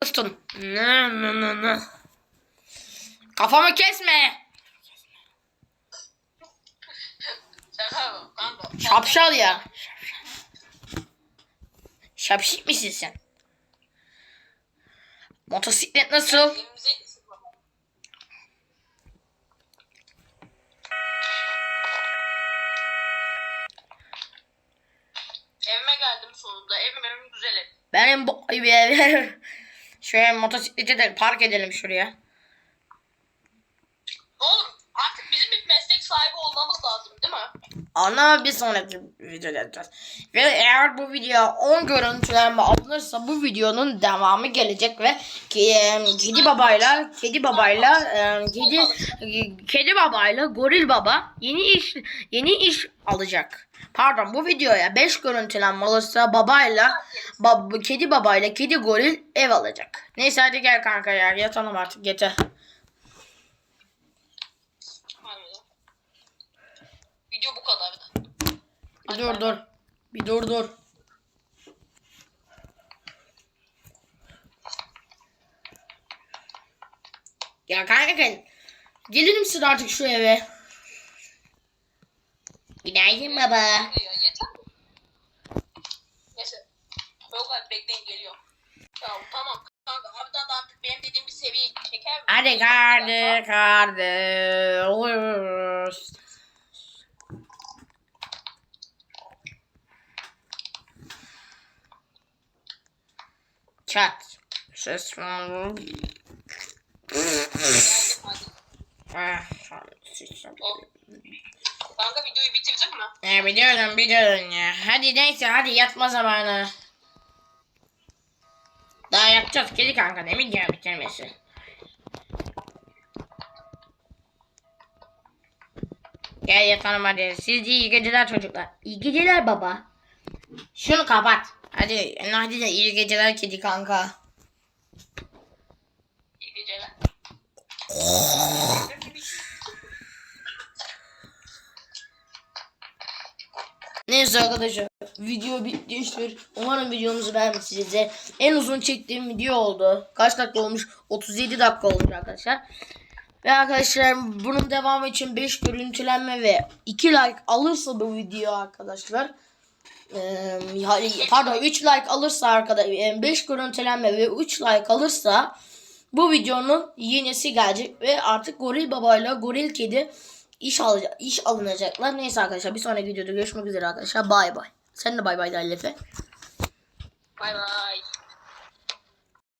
tutun. Ne ne ne ne. Kafamı kesme. Şapşal ya. Şapşik misin sen? Motosiklet nasıl? Evime geldim sonunda. Evim evim güzel ev. Benim bu ev. Şöyle motosikleti de park edelim şuraya. Ana bir sonraki videoda yapacağız. Ve eğer bu video 10 görüntülenme alınırsa bu videonun devamı gelecek ve kedi babayla kedi babayla kedi kedi babayla goril baba yeni iş yeni iş alacak. Pardon bu videoya 5 görüntülenme alırsa babayla bab, kedi babayla kedi goril ev alacak. Neyse hadi gel kanka ya yatalım artık yeter. Harbiden. Video bu kadardı. Bir dur dur. Bir dur dur. Ya kanka gelir misin artık şu eve? Günaydın baba. Neyse. Yok abi bekleyin geliyor. Ya tamam kanka harbiden de artık benim dediğim bir seviye çeker mi? Hadi kardeş kardeş. Çat. Ses falan. Ah. Kanka videoyu bitirdin mi? Ya biliyorum biliyorum ya. Hadi neyse hadi yatma zamanı. Daha yatacağız kedi kanka ne video bitirmesi. Gel yatalım hadi. Siz iyi geceler çocuklar. İyi geceler baba. Şunu kapat. Hadi hadi de iyi geceler kedi kanka. İyi geceler. Neyse arkadaşlar video bitmiştir. Umarım videomuzu beğenmişsinizdir. En uzun çektiğim video oldu. Kaç dakika olmuş? 37 dakika olmuş arkadaşlar. Ve arkadaşlar bunun devamı için 5 görüntülenme ve 2 like alırsa bu video arkadaşlar. Yani pardon 3 like alırsa arkadaşlar 5 görüntülenme ve 3 like alırsa bu videonun yenisi gelecek ve artık Goril Baba ile Goril Kedi iş alacak, iş alınacaklar. Neyse arkadaşlar bir sonraki videoda görüşmek üzere arkadaşlar. Bay bay. Sen de bay bay de. Bay bay.